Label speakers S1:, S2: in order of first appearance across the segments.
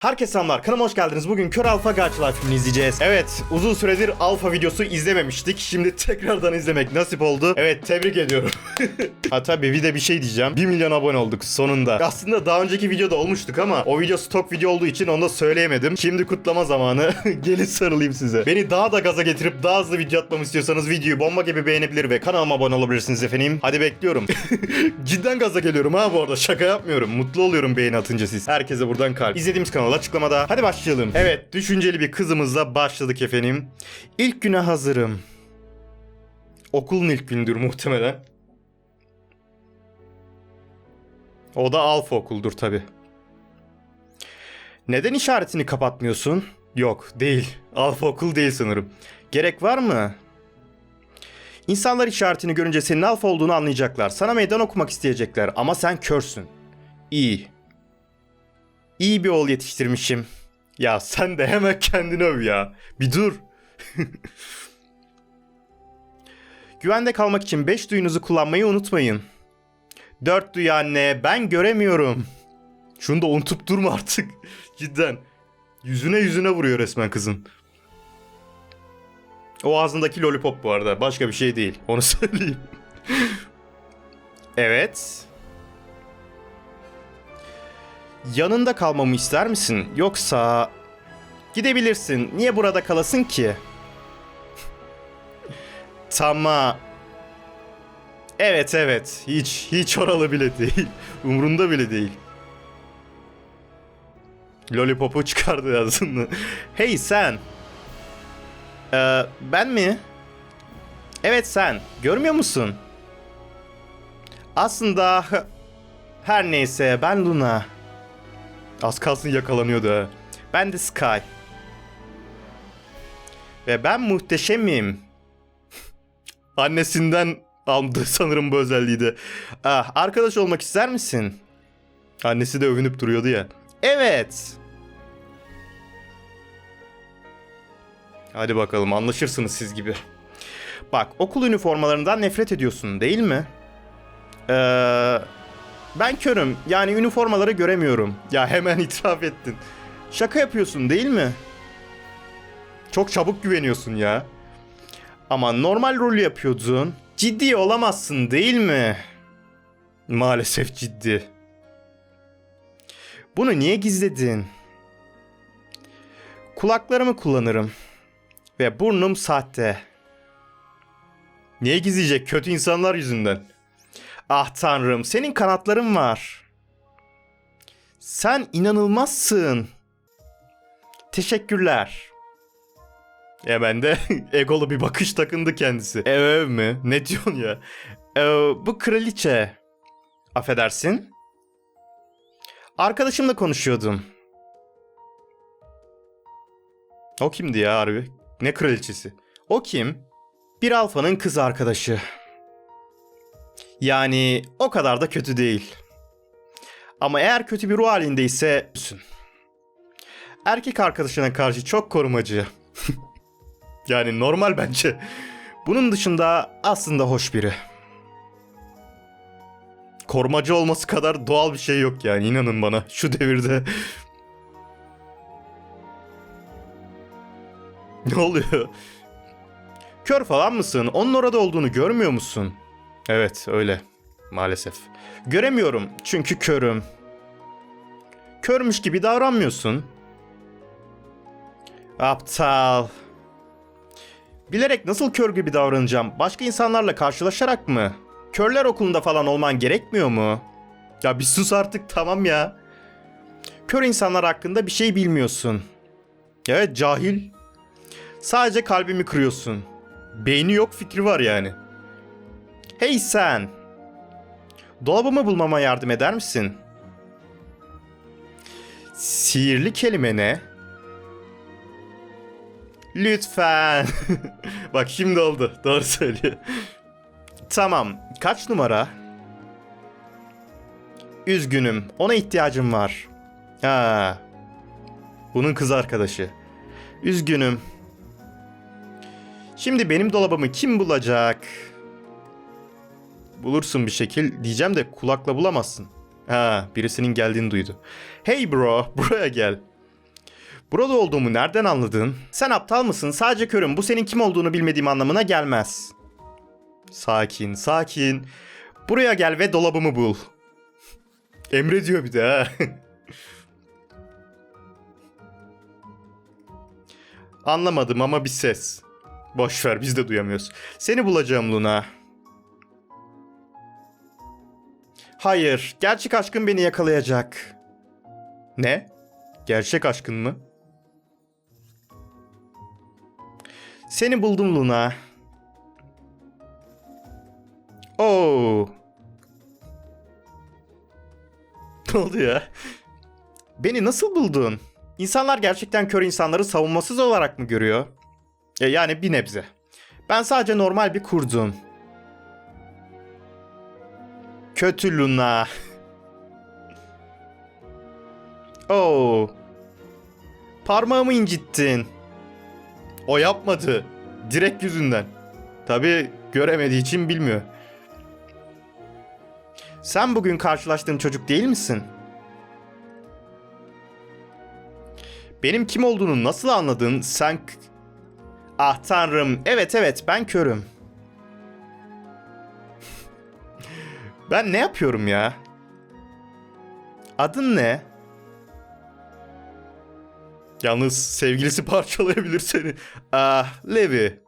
S1: Herkese selamlar. Kanalıma hoş geldiniz. Bugün Kör Alfa Garçlar filmini izleyeceğiz. Evet, uzun süredir Alfa videosu izlememiştik. Şimdi tekrardan izlemek nasip oldu. Evet, tebrik ediyorum. ha tabii bir de bir şey diyeceğim. 1 milyon abone olduk sonunda. Aslında daha önceki videoda olmuştuk ama o video stok video olduğu için onu da söyleyemedim. Şimdi kutlama zamanı. Gelin sarılayım size. Beni daha da gaza getirip daha hızlı video atmamı istiyorsanız videoyu bomba gibi beğenebilir ve kanalıma abone olabilirsiniz efendim. Hadi bekliyorum. Cidden gaza geliyorum ha bu arada. Şaka yapmıyorum. Mutlu oluyorum beğeni atınca siz. Herkese buradan kalp. İzlediğimiz kanal açıklamada. Hadi başlayalım. Evet, düşünceli bir kızımızla başladık efendim. İlk güne hazırım. Okulun ilk gündür muhtemelen. O da alfa okuldur tabi. Neden işaretini kapatmıyorsun? Yok, değil. Alfa okul değil sanırım. Gerek var mı? İnsanlar işaretini görünce senin alfa olduğunu anlayacaklar. Sana meydan okumak isteyecekler ama sen körsün. İyi. İyi bir oğul yetiştirmişim. Ya sen de hemen kendini öv ya. Bir dur. Güvende kalmak için 5 duyunuzu kullanmayı unutmayın. 4 duyu anne ben göremiyorum. Şunu da unutup durma artık. Cidden. Yüzüne yüzüne vuruyor resmen kızın. O ağzındaki lollipop bu arada. Başka bir şey değil. Onu söyleyeyim. evet. Yanında kalmamı ister misin? Yoksa... Gidebilirsin. Niye burada kalasın ki? tamam. Evet evet. Hiç hiç oralı bile değil. Umrunda bile değil. Lollipop'u çıkardı aslında. hey sen. Ee, ben mi? Evet sen. Görmüyor musun? Aslında her neyse ben Luna. Az kalsın yakalanıyordu ha. Ben de Sky. Ve ben muhteşemim. Annesinden aldı sanırım bu özelliği de. Ah, arkadaş olmak ister misin? Annesi de övünüp duruyordu ya. Evet. Hadi bakalım anlaşırsınız siz gibi. Bak okul üniformalarından nefret ediyorsun değil mi? Eee... Ben körüm. Yani üniformaları göremiyorum. Ya hemen itiraf ettin. Şaka yapıyorsun değil mi? Çok çabuk güveniyorsun ya. Ama normal rolü yapıyordun. Ciddi olamazsın değil mi? Maalesef ciddi. Bunu niye gizledin? Kulaklarımı kullanırım. Ve burnum sahte. Niye gizleyecek kötü insanlar yüzünden? Ah tanrım senin kanatların var. Sen inanılmazsın. Teşekkürler. Hemen de egolu bir bakış takındı kendisi. Ev ev mi? Ne diyorsun ya? Ee, bu kraliçe. Affedersin? Arkadaşımla konuşuyordum. O kimdi ya harbi? Ne kraliçesi? O kim? Bir alfanın kız arkadaşı. Yani o kadar da kötü değil. Ama eğer kötü bir ruh halindeyse... Erkek arkadaşına karşı çok korumacı. yani normal bence. Bunun dışında aslında hoş biri. Korumacı olması kadar doğal bir şey yok yani inanın bana şu devirde. ne oluyor? Kör falan mısın? Onun orada olduğunu görmüyor musun? Evet öyle maalesef. Göremiyorum çünkü körüm. Körmüş gibi davranmıyorsun. Aptal. Bilerek nasıl kör gibi davranacağım? Başka insanlarla karşılaşarak mı? Körler okulunda falan olman gerekmiyor mu? Ya bir sus artık tamam ya. Kör insanlar hakkında bir şey bilmiyorsun. Evet cahil. Sadece kalbimi kırıyorsun. Beyni yok fikri var yani. Hey sen! Dolabımı bulmama yardım eder misin? Sihirli kelime ne? Lütfen. Bak şimdi oldu. Doğru söylüyor. Tamam. Kaç numara? Üzgünüm. Ona ihtiyacım var. Ha. Bunun kız arkadaşı. Üzgünüm. Şimdi benim dolabımı kim bulacak? Bulursun bir şekil diyeceğim de kulakla bulamazsın. Ha, birisinin geldiğini duydu. Hey bro, buraya gel. Burada olduğumu nereden anladın? Sen aptal mısın? Sadece körüm. Bu senin kim olduğunu bilmediğim anlamına gelmez. Sakin, sakin. Buraya gel ve dolabımı bul. Emre diyor bir de ha. Anlamadım ama bir ses. Boş ver biz de duyamıyoruz. Seni bulacağım Luna. Hayır, gerçek aşkın beni yakalayacak. Ne? Gerçek aşkın mı? Seni buldum Luna. Oo. Ne oldu ya? Beni nasıl buldun? İnsanlar gerçekten kör insanları savunmasız olarak mı görüyor? E yani bir nebze. Ben sadece normal bir kurdum. Kötü Luna. Oo. Parmağımı incittin. O yapmadı. Direkt yüzünden. Tabi göremediği için bilmiyor. Sen bugün karşılaştığım çocuk değil misin? Benim kim olduğunu nasıl anladın? Sen... Ah tanrım. Evet evet ben körüm. Ben ne yapıyorum ya? Adın ne? Yalnız sevgilisi parçalayabilir seni. Ah Levi.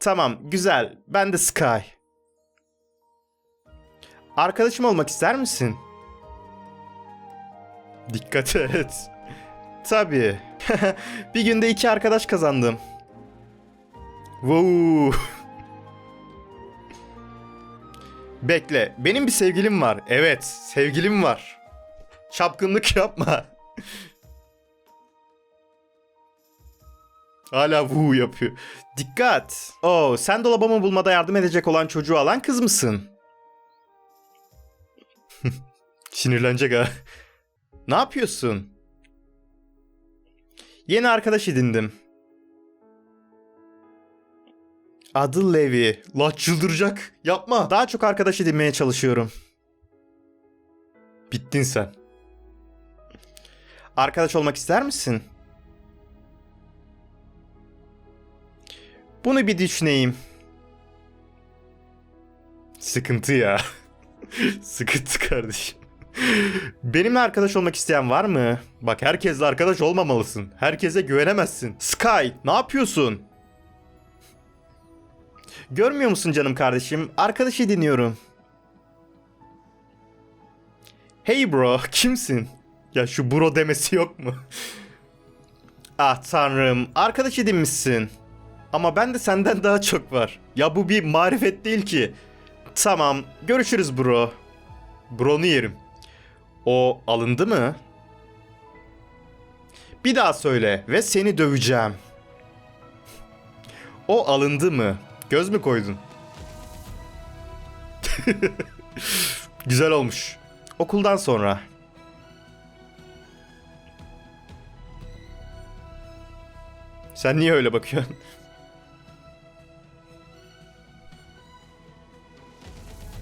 S1: Tamam güzel. Ben de Sky. Arkadaşım olmak ister misin? Dikkat et. Tabii. bir günde iki arkadaş kazandım. Wow. Bekle, benim bir sevgilim var. Evet, sevgilim var. Çapkınlık yapma. Hala woo yapıyor. Dikkat. Oo, sen dolabımı bulmada yardım edecek olan çocuğu alan kız mısın? Sinirlenecek ha. Ne yapıyorsun? Yeni arkadaş edindim. Adı Levi. La çıldıracak. Yapma. Daha çok arkadaş edinmeye çalışıyorum. Bittin sen. Arkadaş olmak ister misin? Bunu bir düşüneyim. Sıkıntı ya. Sıkıntı kardeşim. Benimle arkadaş olmak isteyen var mı? Bak herkesle arkadaş olmamalısın. Herkese güvenemezsin. Sky, ne yapıyorsun? Görmüyor musun canım kardeşim? Arkadaşı dinliyorum. Hey bro, kimsin? Ya şu bro demesi yok mu? ah tanrım, arkadaş edinmişsin. Ama ben de senden daha çok var. Ya bu bir marifet değil ki. Tamam, görüşürüz bro. Bro'nu yerim. O alındı mı? Bir daha söyle ve seni döveceğim. O alındı mı? Göz mü koydun? Güzel olmuş. Okuldan sonra. Sen niye öyle bakıyorsun?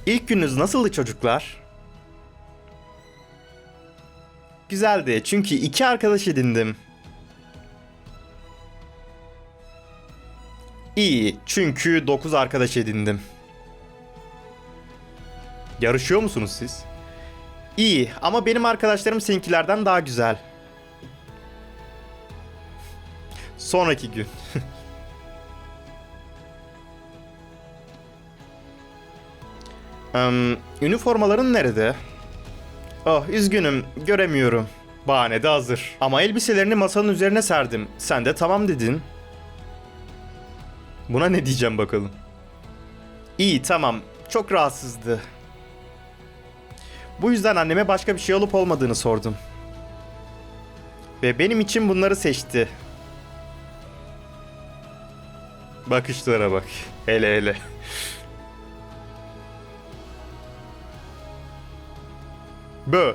S1: İlk gününüz nasıldı çocuklar? Güzeldi çünkü iki arkadaş edindim. Çünkü 9 arkadaş edindim. Yarışıyor musunuz siz? İyi ama benim arkadaşlarım seninkilerden daha güzel. Sonraki gün. Em, üniformaların nerede? Oh üzgünüm göremiyorum. Bahane de hazır. Ama elbiselerini masanın üzerine serdim. Sen de tamam dedin. Buna ne diyeceğim bakalım. İyi tamam. Çok rahatsızdı. Bu yüzden anneme başka bir şey olup olmadığını sordum. Ve benim için bunları seçti. Bakışlara bak. Hele hele. Bö.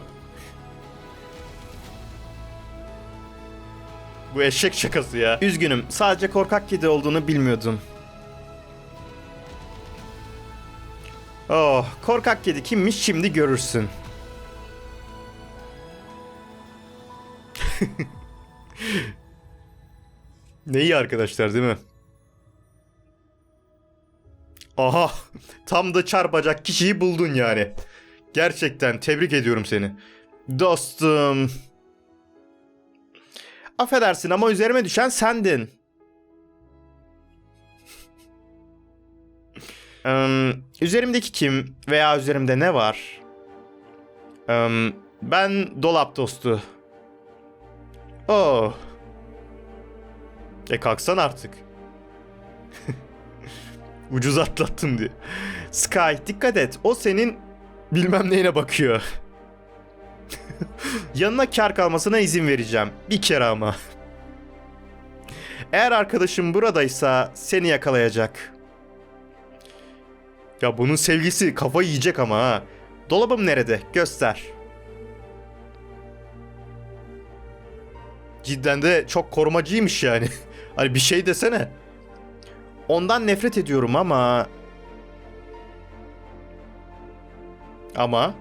S1: Bu eşek şakası ya. Üzgünüm. Sadece korkak kedi olduğunu bilmiyordum. Oh, korkak kedi kimmiş şimdi görürsün. ne iyi arkadaşlar değil mi? Aha tam da çarpacak kişiyi buldun yani. Gerçekten tebrik ediyorum seni. Dostum. Affedersin ama üzerime düşen sendin. Eee, üzerimdeki kim veya üzerimde ne var? Eee, ben dolap dostu. Oh. E kalksan artık. Ucuz atlattım diye. Sky dikkat et. O senin bilmem neyine bakıyor. Yanına kar kalmasına izin vereceğim. Bir kere ama. Eğer arkadaşım buradaysa seni yakalayacak. Ya bunun sevgisi kafa yiyecek ama ha. Dolabım nerede? Göster. Cidden de çok korumacıymış yani. hani bir şey desene. Ondan nefret ediyorum ama... Ama...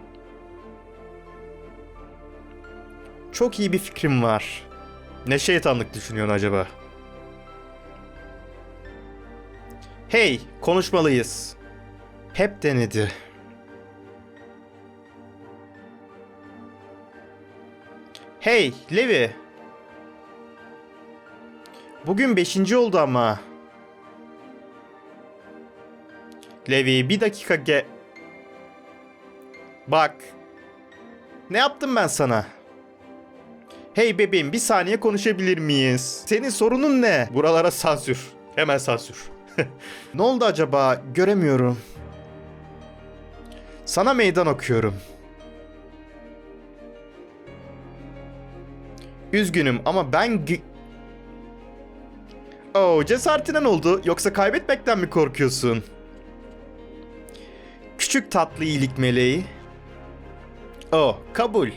S1: Çok iyi bir fikrim var. Ne şeytanlık düşünüyorsun acaba? Hey, konuşmalıyız. Hep denedi. Hey, Levi. Bugün beşinci oldu ama. Levi bir dakika ge... Bak. Ne yaptım ben sana? Hey bebeğim bir saniye konuşabilir miyiz? Senin sorunun ne? Buralara sansür. Hemen sansür. ne oldu acaba? Göremiyorum. Sana meydan okuyorum. Üzgünüm ama ben... Oh, cesaretinden oldu. Yoksa kaybetmekten mi korkuyorsun? Küçük tatlı iyilik meleği. Oh, kabul.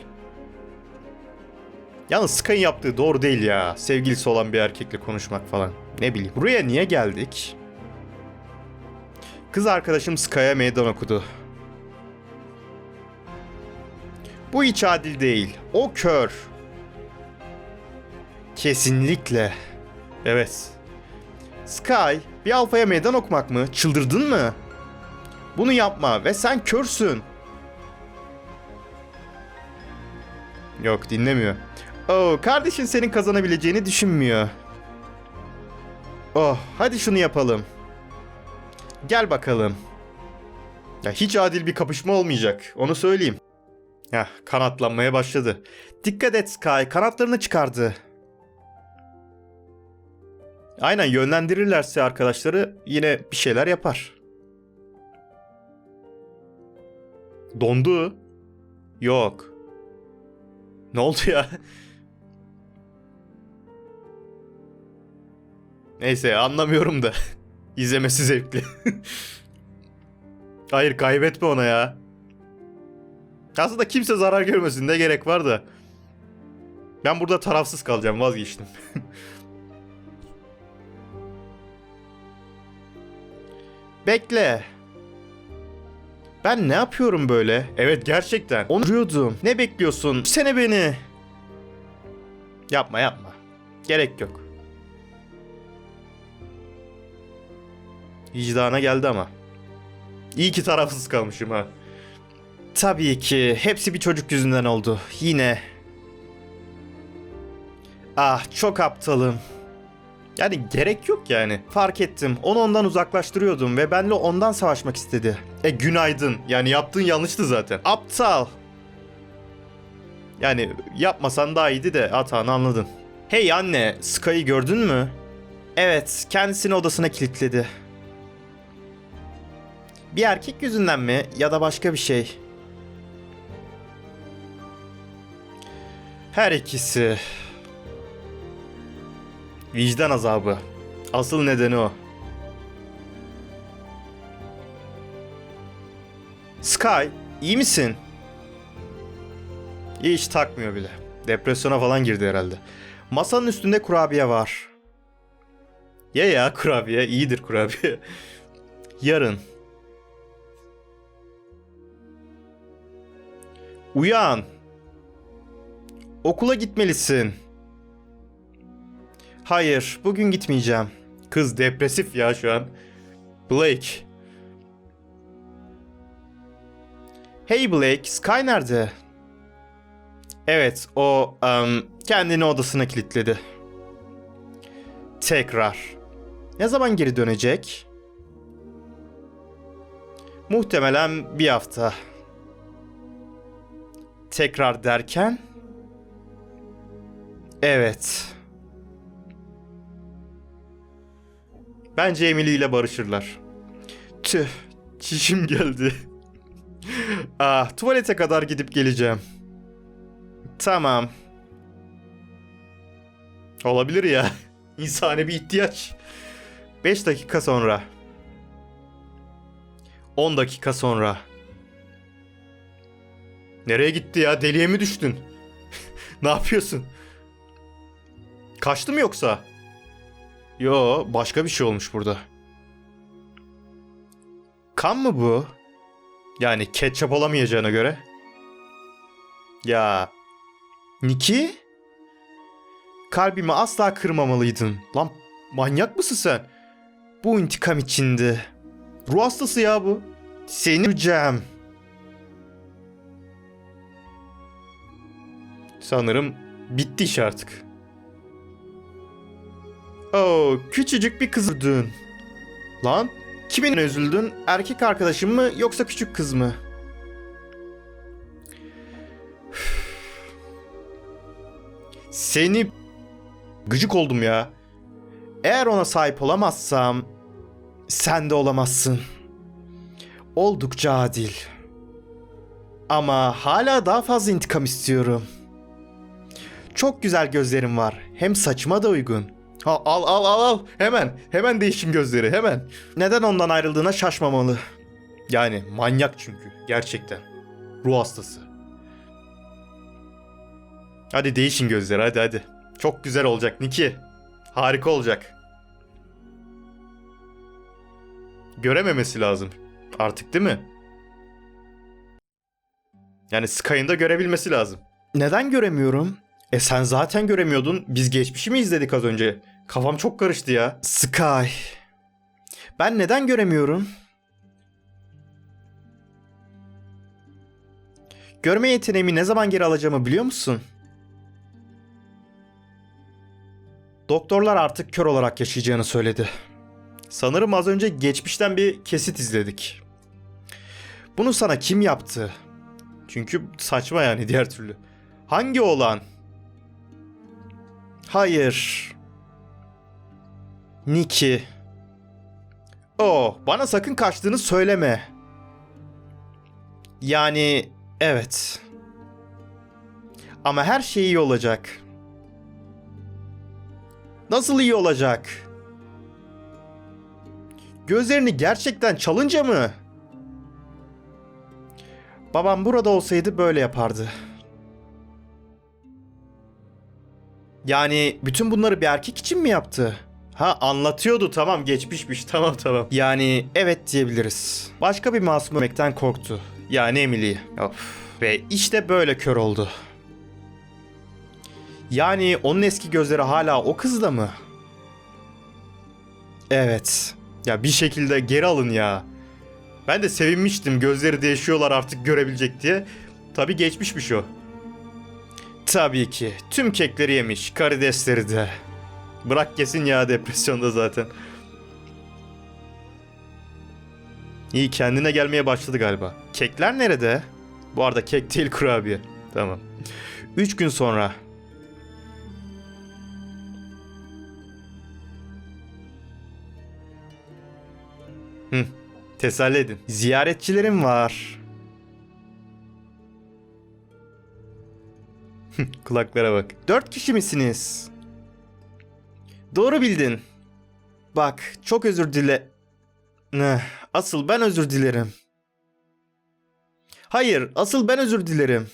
S1: Yalnız Sky'ın yaptığı doğru değil ya. Sevgilisi olan bir erkekle konuşmak falan. Ne bileyim. Buraya niye geldik? Kız arkadaşım Sky'a meydan okudu. Bu hiç adil değil. O kör. Kesinlikle. Evet. Sky, bir alfaya meydan okumak mı? Çıldırdın mı? Bunu yapma ve sen körsün. Yok dinlemiyor. Oh, kardeşin senin kazanabileceğini düşünmüyor. Oh, hadi şunu yapalım. Gel bakalım. Ya hiç adil bir kapışma olmayacak. Onu söyleyeyim. Heh, kanatlanmaya başladı. Dikkat et Sky, kanatlarını çıkardı. Aynen yönlendirirlerse arkadaşları yine bir şeyler yapar. Dondu. Yok. Ne oldu ya? Neyse anlamıyorum da. İzlemesi zevkli. Hayır kaybetme ona ya. Aslında kimse zarar görmesin ne gerek var da. Ben burada tarafsız kalacağım vazgeçtim. Bekle. Ben ne yapıyorum böyle? Evet gerçekten. Onu arıyordum. Ne bekliyorsun? Sene beni. Yapma yapma. Gerek yok. Vicdana geldi ama. İyi ki tarafsız kalmışım ha. Tabii ki. Hepsi bir çocuk yüzünden oldu. Yine. Ah çok aptalım. Yani gerek yok yani. Fark ettim. Onu ondan uzaklaştırıyordum ve benle ondan savaşmak istedi. E günaydın. Yani yaptığın yanlıştı zaten. Aptal. Yani yapmasan daha iyiydi de hatanı anladın. Hey anne, Sky'ı gördün mü? Evet, kendisini odasına kilitledi. Bir erkek yüzünden mi ya da başka bir şey? Her ikisi. Vicdan azabı. Asıl nedeni o. Sky, iyi misin? Hiç takmıyor bile. Depresyona falan girdi herhalde. Masanın üstünde kurabiye var. Ye ya kurabiye, iyidir kurabiye. Yarın. Uyan. Okula gitmelisin. Hayır, bugün gitmeyeceğim. Kız depresif ya şu an. Blake. Hey Blake, Sky nerede? Evet, o em, kendini odasına kilitledi. Tekrar. Ne zaman geri dönecek? Muhtemelen bir hafta. Tekrar derken? Evet. Bence Emily ile barışırlar. Tüh, çişim geldi. ah, tuvalete kadar gidip geleceğim. Tamam. Olabilir ya. İnsani bir ihtiyaç. 5 dakika sonra. 10 dakika sonra. Nereye gitti ya? Deliye mi düştün? ne yapıyorsun? Kaçtı mı yoksa? Yo, başka bir şey olmuş burada. Kan mı bu? Yani ketçap olamayacağına göre. Ya. Niki? Kalbimi asla kırmamalıydın. Lan manyak mısın sen? Bu intikam içindi. Ruh hastası ya bu. Seni öleceğim. Sanırım bitti iş artık. Oo, küçücük bir kız öldün. Lan, kimin üzüldün? Erkek arkadaşın mı yoksa küçük kız mı? Seni gıcık oldum ya. Eğer ona sahip olamazsam sen de olamazsın. Oldukça adil. Ama hala daha fazla intikam istiyorum. Çok güzel gözlerim var. Hem saçıma da uygun. Ha, al al al al. Hemen. Hemen değişim gözleri hemen. Neden ondan ayrıldığına şaşmamalı. Yani manyak çünkü. Gerçekten. Ruh hastası. Hadi değişin gözleri hadi hadi. Çok güzel olacak Niki. Harika olacak. Görememesi lazım. Artık değil mi? Yani Sky'ın da görebilmesi lazım. Neden göremiyorum? E sen zaten göremiyordun. Biz geçmişi mi izledik az önce? Kafam çok karıştı ya. Sky. Ben neden göremiyorum? Görme yeteneğimi ne zaman geri alacağımı biliyor musun? Doktorlar artık kör olarak yaşayacağını söyledi. Sanırım az önce geçmişten bir kesit izledik. Bunu sana kim yaptı? Çünkü saçma yani diğer türlü. Hangi oğlan? Hayır. Niki. Oh, bana sakın kaçtığını söyleme. Yani evet. Ama her şey iyi olacak. Nasıl iyi olacak? Gözlerini gerçekten çalınca mı? Babam burada olsaydı böyle yapardı. Yani bütün bunları bir erkek için mi yaptı? Ha anlatıyordu tamam geçmişmiş tamam tamam. Yani evet diyebiliriz. Başka bir masum ölmekten korktu. Yani Emily. Of. Ve işte böyle kör oldu. Yani onun eski gözleri hala o kızda mı? Evet. Ya bir şekilde geri alın ya. Ben de sevinmiştim gözleri değişiyorlar artık görebilecek diye. Tabi geçmişmiş o. Tabii ki. Tüm kekleri yemiş. Karidesleri de. Bırak kesin ya depresyonda zaten. İyi kendine gelmeye başladı galiba. Kekler nerede? Bu arada kek değil kurabiye. Tamam. Üç gün sonra. Hı, teselli edin. Ziyaretçilerim var. Kulaklara bak. Dört kişi misiniz? Doğru bildin. Bak, çok özür dile... Asıl ben özür dilerim. Hayır, asıl ben özür dilerim.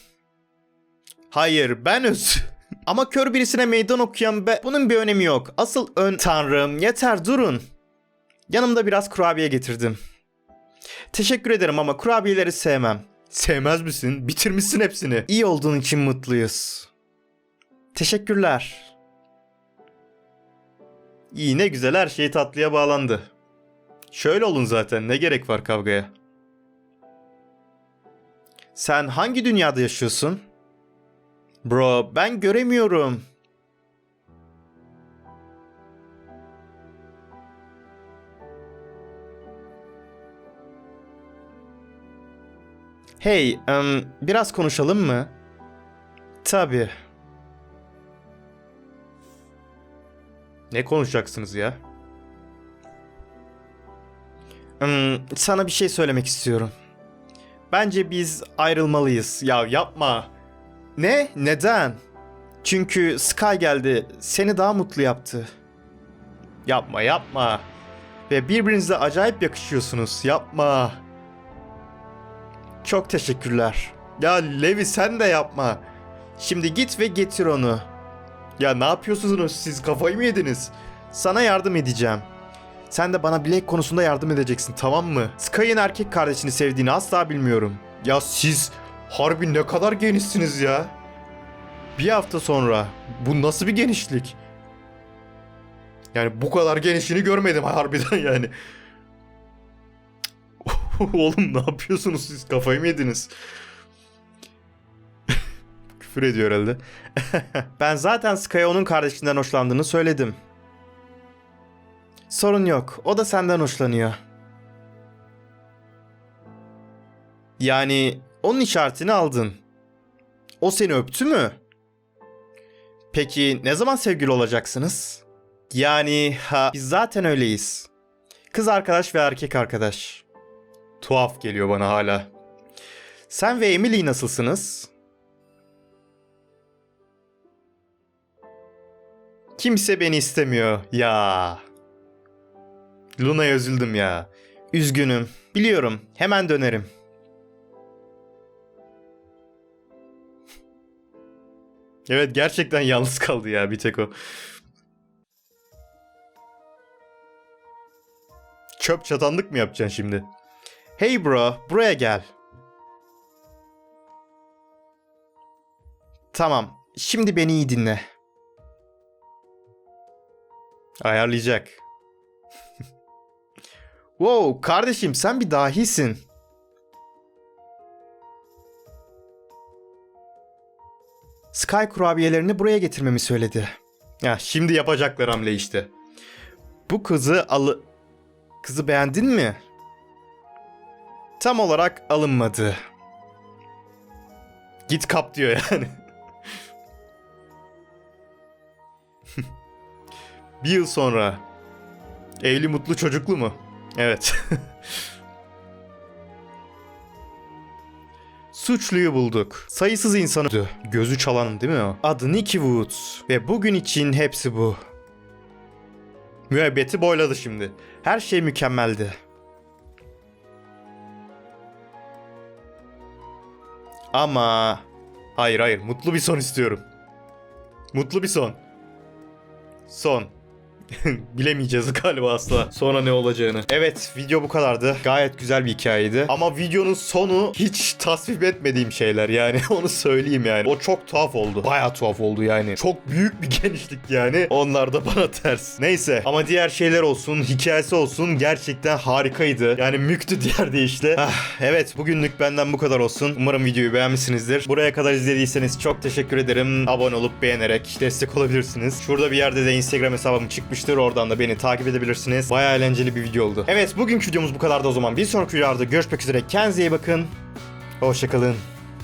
S1: Hayır, ben öz... Ama kör birisine meydan okuyan be... Bunun bir önemi yok. Asıl ön... Tanrım, yeter durun. Yanımda biraz kurabiye getirdim. Teşekkür ederim ama kurabiyeleri sevmem. Sevmez misin? Bitirmişsin hepsini. İyi olduğun için mutluyuz. Teşekkürler. İyi ne güzel her şey tatlıya bağlandı. Şöyle olun zaten ne gerek var kavgaya? Sen hangi dünyada yaşıyorsun? Bro ben göremiyorum. Hey, em, biraz konuşalım mı? Tabii. Ne konuşacaksınız ya? Hmm, sana bir şey söylemek istiyorum. Bence biz ayrılmalıyız. Ya yapma. Ne? Neden? Çünkü Sky geldi. Seni daha mutlu yaptı. Yapma yapma. Ve birbirinize acayip yakışıyorsunuz. Yapma. Çok teşekkürler. Ya Levi sen de yapma. Şimdi git ve getir onu. Ya ne yapıyorsunuz siz kafayı mı yediniz? Sana yardım edeceğim. Sen de bana Blake konusunda yardım edeceksin tamam mı? Sky'ın erkek kardeşini sevdiğini asla bilmiyorum. Ya siz harbi ne kadar genişsiniz ya. Bir hafta sonra bu nasıl bir genişlik? Yani bu kadar genişini görmedim harbiden yani. Oğlum ne yapıyorsunuz siz kafayı mı yediniz? Küfür ediyor herhalde. ben zaten Sky'a onun kardeşinden hoşlandığını söyledim. Sorun yok. O da senden hoşlanıyor. Yani onun işaretini aldın. O seni öptü mü? Peki ne zaman sevgili olacaksınız? Yani ha biz zaten öyleyiz. Kız arkadaş ve erkek arkadaş. Tuhaf geliyor bana hala. Sen ve Emily nasılsınız? Kimse beni istemiyor. Ya. Luna'ya üzüldüm ya. Üzgünüm. Biliyorum. Hemen dönerim. Evet gerçekten yalnız kaldı ya bir tek o. Çöp çatanlık mı yapacaksın şimdi? Hey bro, buraya gel. Tamam, şimdi beni iyi dinle. Ayarlayacak. wow, kardeşim sen bir dahisin. Sky kurabiyelerini buraya getirmemi söyledi. Ya şimdi yapacaklar hamle işte. Bu kızı alı... Kızı beğendin mi? Tam olarak alınmadı. Git kap diyor yani. Bir yıl sonra. Evli mutlu çocuklu mu? Evet. Suçluyu bulduk. Sayısız insan öldü. Gözü çalan değil mi o? Adı Nicky Woods. Ve bugün için hepsi bu. Müebbeti boyladı şimdi. Her şey mükemmeldi. Ama... Hayır hayır mutlu bir son istiyorum. Mutlu bir son. Son. Bilemeyeceğiz galiba asla sonra ne olacağını. Evet video bu kadardı. Gayet güzel bir hikayeydi. Ama videonun sonu hiç tasvip etmediğim şeyler yani onu söyleyeyim yani. O çok tuhaf oldu. Baya tuhaf oldu yani. Çok büyük bir genişlik yani. Onlar da bana ters. Neyse ama diğer şeyler olsun, hikayesi olsun gerçekten harikaydı. Yani müktü diğer deyişle. Ah, evet bugünlük benden bu kadar olsun. Umarım videoyu beğenmişsinizdir. Buraya kadar izlediyseniz çok teşekkür ederim. Abone olup beğenerek destek olabilirsiniz. Şurada bir yerde de Instagram hesabım çıkmıştır. Oradan da beni takip edebilirsiniz. Baya eğlenceli bir video oldu. Evet bugünkü videomuz bu kadardı o zaman. Bir sonraki videoda görüşmek üzere. Kendinize iyi bakın. Hoşçakalın.